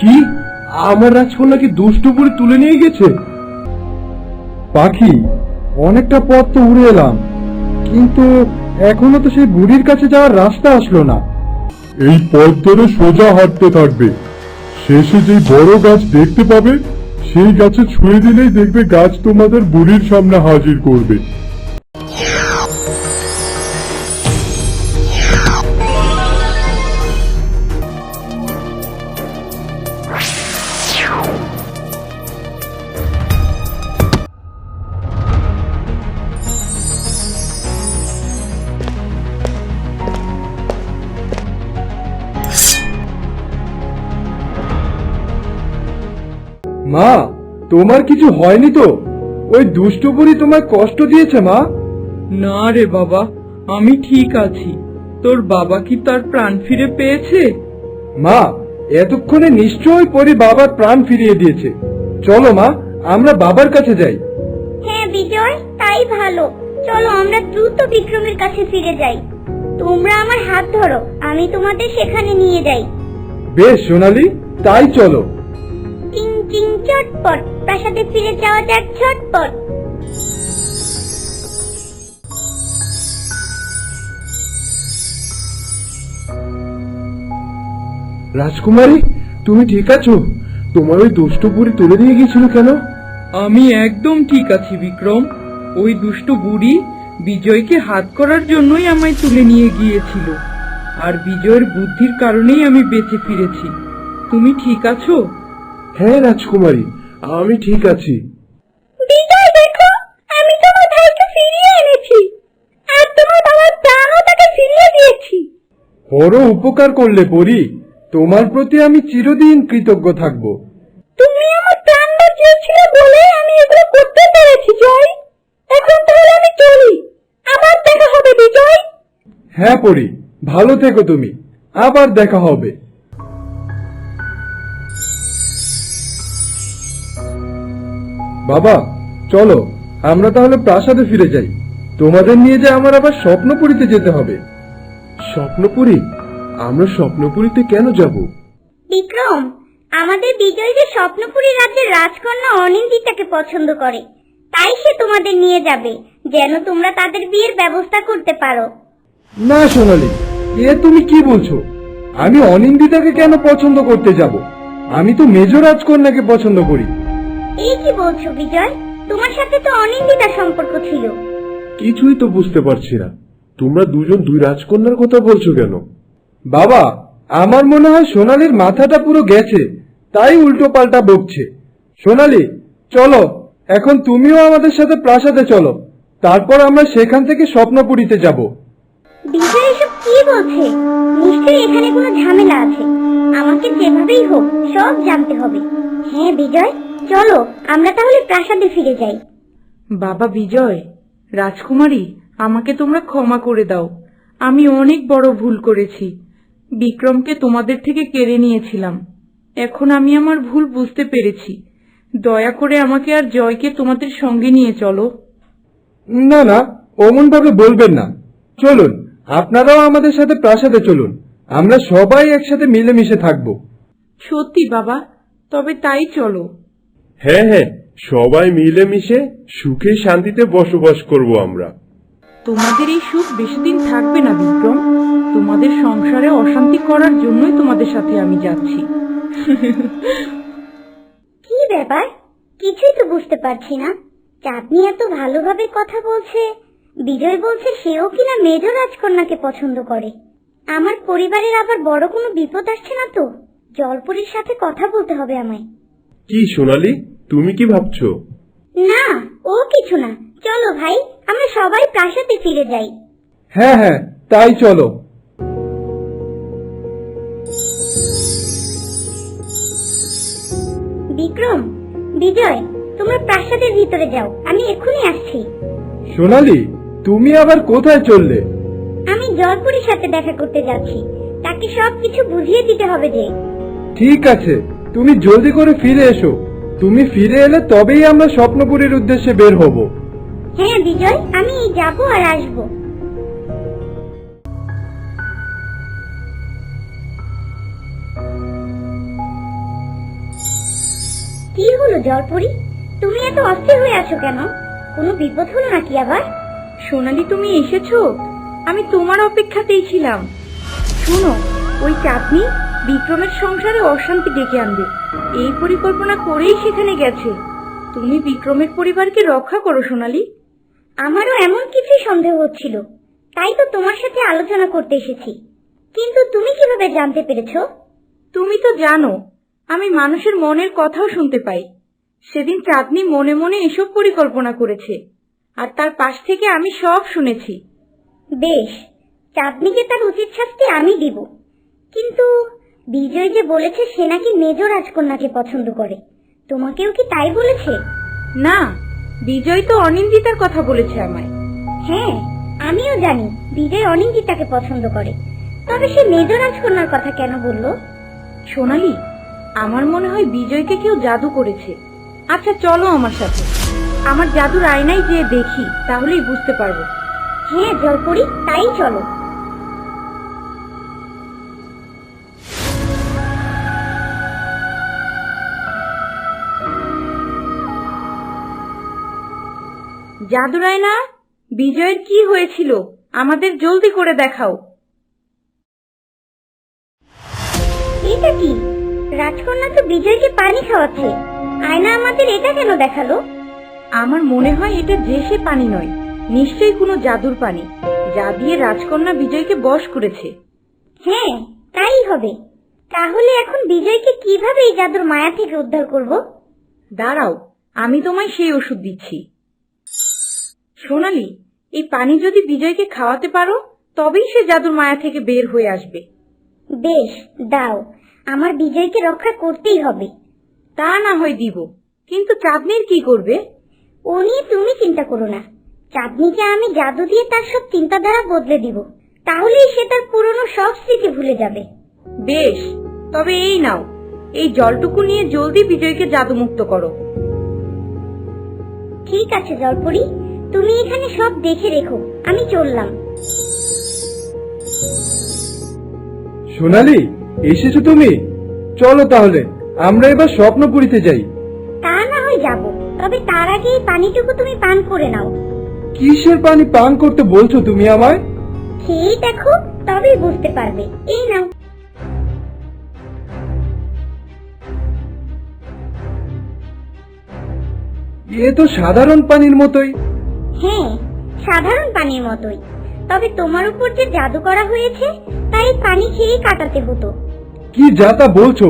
কি? আমার রাজকন্যাকে দুষ্টপুরি তুলে নিয়ে গেছে? পাখি, অনেকটা পথ তো উড়ে এলাম, কিন্তু এখনও তো সেই বুড়ির কাছে যাওয়ার রাস্তা আসলো না। এই পথ ধরে সোজা হাঁটতে থাকবে। শেষে যে বড় গাছ দেখতে পাবে, সেই গাছে ছুঁয়ে দিলেই দেখবে গাছ তোমাদের বুড়ির সামনে হাজির করবে। মা তোমার কিছু হয়নি তো? ওই দুষ্টপুরি তোমার কষ্ট দিয়েছে মা? না রে বাবা আমি ঠিক আছি। তোর বাবা কি তার প্রাণ ফিরে পেয়েছে? মা এতক্ষণে নিশ্চয়ই পরি বাবার প্রাণ ফিরিয়ে দিয়েছে। চলো মা আমরা বাবার কাছে যাই। হ্যাঁ বিজয় তাই ভালো। চলো আমরা দ্রুত বিক্রমের কাছে ফিরে যাই। তোমরা আমার হাত ধরো আমি তোমাদের সেখানে নিয়ে যাই। বেশ সোনালি তাই চলো। চটপট। প্রাসাদে ফিরে যাওয়া যাক ছটপট রাজকুমারী তুমি ঠিক আছো? তোমার ওই দুষ্টপুরি তুলে দিয়ে গিয়েছিল কেন? আমি একদম ঠিক আছি বিক্রম। ওই দুষ্ট বুড়ি বিজয়কে হাত করার জন্যই আমায় তুলে নিয়ে গিয়েছিল। আর বিজয়ের বুদ্ধির কারণেই আমি বেঁচে ফিরেছি। তুমি ঠিক আছো? হ্যাঁ রাজকুমারী আমি ঠিক আছি। বিজয় দেখো আমি তোমার ভাইকে ফিরিয়ে এনেছি। আর তোমার বাবার প্রাণও তাকে ফিরিয়ে দিয়েছি। বড় উপকার করলে পরি তোমার প্রতি আমি চিরদিন কৃতজ্ঞ থাকব। তুমি আমার প্রাণ বাঁচিয়েছিলে বলে আমি এগুলো করতে পেরেছি জয়। এখন তাহলে আমি চলি। আবার দেখা হবে বিজয়। হ্যাঁ পরি ভালো থেকো তুমি। আবার দেখা হবে। বাবা চলো আমরা তাহলে প্রাসাদে ফিরে যাই। তোমাদের নিয়ে যে আমার আবার স্বপ্নপুরীতে যেতে হবে। স্বপ্নপুরী? আমরা স্বপ্নপুরীতে কেন যাব? বিক্রম আমাদের বিজয় যে স্বপ্নপুরী রাজ্যের রাজকন্যা অনিন্দিতাকে পছন্দ করে তাই সে তোমাদের নিয়ে যাবে যেন তোমরা তাদের বিয়ের ব্যবস্থা করতে পারো। না সোনালি এ তুমি কি বলছো? আমি অনিন্দিতাকে কেন পছন্দ করতে যাব? আমি তো মেজ রাজকন্যাকে পছন্দ করি। এই কি বলছো, বিজয়? তোমার সাথে তো অনিন্দিতার সম্পর্ক ছিল। কিছুই তো বুঝতে পারছি না। তোমরা দুজন দুই রাজকন্যার কথা বলছো কেন? বাবা, আমার মনে হয় সোনালির মাথাটা পুরো গেছে, তাই উল্টো পাল্টা বকছে। সোনালি, চলো, এখন তুমিও আমাদের সাথে প্রাসাদে চলো। তারপর আমরা সেখান থেকে স্বপ্নপুরীতে যাব। বিজয় এসব কি বলছে? নিশ্চয়ই এখানে কোনো ঝামেলা আছে। আমাকে যেভাবেই হোক সব জানতে হবে। হ্যাঁ বিজয় চলো আমরা তাহলে প্রাসাদে ফিরে যাই। বাবা বিজয় রাজকুমারী আমাকে তোমরা ক্ষমা করে দাও। আমি অনেক বড় ভুল করেছি। বিক্রমকে তোমাদের থেকে কেড়ে নিয়েছিলাম। এখন আমি আমার ভুল বুঝতে পেরেছি। দয়া করে আমাকে আর জয়কে তোমাদের সঙ্গে নিয়ে চলো। না না অমন ভাবে বলবেন না। চলুন আপনারাও আমাদের সাথে প্রাসাদে চলুন। আমরা সবাই একসাথে মিলেমিশে থাকব। সত্যি বাবা তবে তাই চলো। হ্যাঁ হ্যাঁ সবাই মিলেমিশে সুখে শান্তিতে বসবাস করব আমরা। তোমাদের এই সুখ বেশি দিন থাকবে না বিক্রম। তোমাদের সংসারে অশান্তি করার জন্যই তোমাদের সাথে আমি যাচ্ছি। কি ব্যাপার? কিছুই তো বুঝতে পারছি না। চাঁদনি এত ভালোভাবে কথা বলছে। বিজয় বলছে সেও কিনা মেজ রাজকন্যাকে পছন্দ করে। আমার পরিবারের আবার বড় কোনো বিপদ আসছে না তো? জলপুরীর সাথে কথা বলতে হবে আমায়। কি সোনালি তুমি কি ভাবছ? না ও কিছু না। চলো ভাই আমরা সবাই প্রাসাদে ফিরে যাই। হ্যাঁ হ্যাঁ তাই চলো। বিক্রম বিজয় তোমরা প্রাসাদের ভিতরে যাও আমি এক্ষুনি আসছি। সোনালি তুমি আবার কোথায় চললে? আমি জলপুরীর সাথে দেখা করতে যাচ্ছি। তাকে সবকিছু বুঝিয়ে দিতে হবে যে। ঠিক আছে তুমি জলদি করে ফিরে এসো। তুমি ফিরে এলে তবেই আমরা স্বপ্নপুরীর উদ্দেশ্যে বের হব। হ্যাঁ বিজয় আমি যাব আর আসব। কি হলো জলপরি তুমি এত অস্থির হয়ে আছো কেন? কোনো বিপদ হলো নাকি আবার? সোনালি, তুমি এসেছ? আমি তোমার অপেক্ষাতেই ছিলাম। শুনো, ওই চাঁদনি বিক্রমের সংসারে অশান্তি ডেকে আনবে। এই পরিকল্পনা করেই সেখানে গেছে। তুমি বিক্রমের পরিবারকে রক্ষা করো, সোনালি। আমারও এমন কিছুই সন্দেহ হচ্ছিল। তাই তো তোমার সাথে আলোচনা করতে এসেছি। কিন্তু তুমি কীভাবে জানতে পেরেছ? তুমি তো জানো, আমি মানুষের মনের কথাও শুনতে পাই। সেদিন চাঁদনি মনে মনে এসব পরিকল্পনা করেছে। আর তার পাশ থেকে আমি সব শুনেছি। বেশ চাঁদনিকে তার উচিত শাস্তি আমি দিব। কিন্তু বিজয় যে বলেছে সে নাকি মেজ রাজকন্যাকে পছন্দ করে। তোমাকেও কি তাই বলেছে? না বিজয় তো অনিন্দিতার কথা বলেছে আমায়। হ্যাঁ আমিও জানি বিজয় অনিন্দিতাকে পছন্দ করে। তবে সে মেজ রাজকন্যার কথা কেন বলল? সোনালি আমার মনে হয় বিজয়কে কেউ জাদু করেছে। আচ্ছা চলো আমার সাথে। আমার জাদুর আয়নায় যেয়ে দেখি, তাহলেই বুঝতে পারব। হ্যাঁ জল জলপরি, তাই চলো। জাদুর আয়না, বিজয়ের কি হয়েছিল? আমাদের জলদি করে দেখাও। এটা কি? রাজকন্যা তো বিজয়কে পানি খাওয়াচ্ছে। আয়না আমাদের এটা কেন দেখাল? আমার মনে হয় এটা দেশে পানি নয় নিশ্চয়ই কোনো জাদুর পানি যা দিয়ে রাজকন্যা বিজয়কে বশ করেছে। হ্যাঁ তাই হবে। তাহলে এখন বিজয়কে কীভাবে এই জাদুর মায়া থেকে উদ্ধার করব? দাঁড়াও আমি তোমায় সেই ওষুধ দিচ্ছি। সোনালি এই পানি যদি বিজয়কে খাওয়াতে পারো তবেই সে জাদুর মায়া থেকে বের হয়ে আসবে। বেশ দাও। আমার বিজয়কে রক্ষা করতেই হবে। তা না হয় দিব কিন্তু চাঁদনির কি করবে? ও নিয়ে তুমি চিন্তা করো না। চাঁদনিকে আমি জাদু দিয়ে তার সব চিন্তাধারা বদলে দিব। তাহলেই সে তার পুরনো সব স্মৃতি ভুলে যাবে। বেশ তবে এই নাও। এই জলটুকু নিয়ে জলদি বিজয়কে জাদুমুক্ত করো। ঠিক আছে জলপরি। তুমি এখানে সব দেখে রেখো। আমি চললাম। সোনালি এসেছ তুমি? চলো তাহলে আমরা এবার স্বপ্নপুরীতে যাই। তা না হয় যাব তবে তার আগে এই পানিটুকু তুমি পান করে নাও। কিসের পানি পান করতে বলছো তুমি আমায়? খেয়ে দেখো তবেই বুঝতে পারবে। এই নাও। এ তো সাধারণ পানির মতোই। হ্যাঁ সাধারণ পানির মতোই। তবে তোমার উপর যে জাদু করা হয়েছে তাই পানি খেয়েই কাটাতে হতো। কি যা তা বলছো?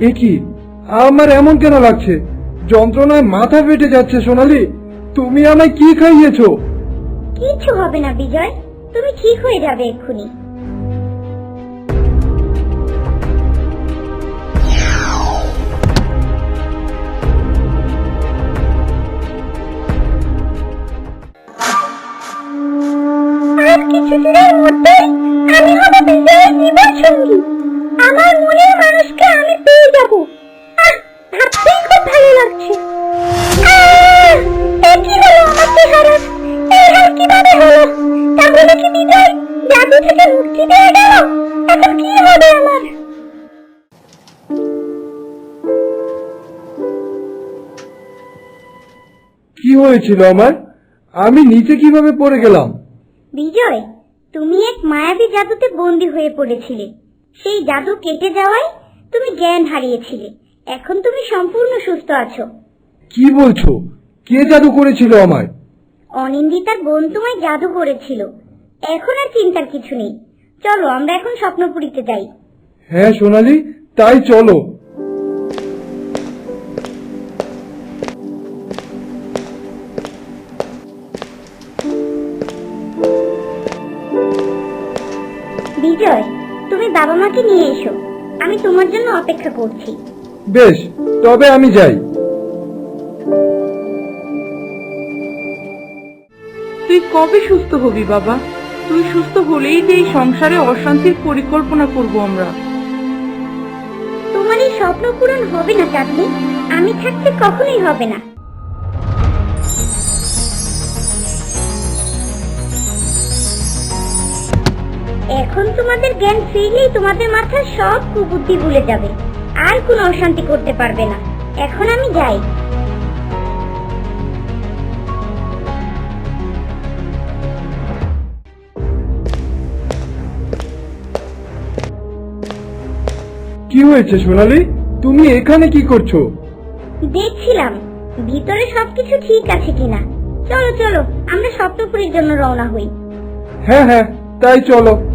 এ কি আমার এমন কেন লাগছে? যন্ত্রণায় মাথা ফেটে যাচ্ছে, সোনালি। তুমি আমায় কি খাইয়েছো? কিচ্ছু হবে না, বিজয়। তুমি ঠিক হয়ে যাবে এক্ষুনি। আমার মনের মানুষকে আমি পেয়ে যাব। মুক্তি পেয়ে গেল? এখন কি হবে আমার? কি হয়েছিল আমার? আমি নিচে কীভাবে পড়ে গেলাম? বিজয় তুমি এক মায়াবী জাদুতে বন্দী হয়ে পড়েছিলে। সেই জাদু কেটে যাওয়ায় তুমি জ্ঞান হারিয়েছিলে। এখন তুমি সম্পূর্ণ সুস্থ আছো। কি বলছো? কে জাদু করেছিল আমায়? অনিন্দিতার বোন তোমায় জাদু করেছিল। এখন আর চিন্তার কিছু নেই। চলো আমরা এখন স্বপ্নপুরীতে যাই। হ্যাঁ সোনালি তাই চলো। বিজয় তুমি বাবা মাকে নিয়ে এসো। আমি তোমার জন্য অপেক্ষা করছি। বেশ তবে আমি যাই। তুই কবে সুস্থ হবি বাবা? তুই সুস্থ হলেই যে এই সংসারে অশান্তির পরিকল্পনা করব আমরা। তোমার এই স্বপ্ন পূরণ হবে না চাঁদনি আমি থাকতে কখনোই হবে না। এখন তোমাদের জ্ঞান ফিরলেই তোমাদের মাথার সব কুবুদ্ধি ভুলে যাবে। আর কোনো অশান্তি করতে পারবে না। এখন আমি যাই। কি হয়েছে সোনালি? তুমি এখানে কি করছ? দেখছিলাম। ভিতরে সবকিছু ঠিক আছে কিনা। চলো চলো আমরা সপ্তপুরীর জন্য রওনা হই। হ্যাঁ হ্যাঁ তাই চলো।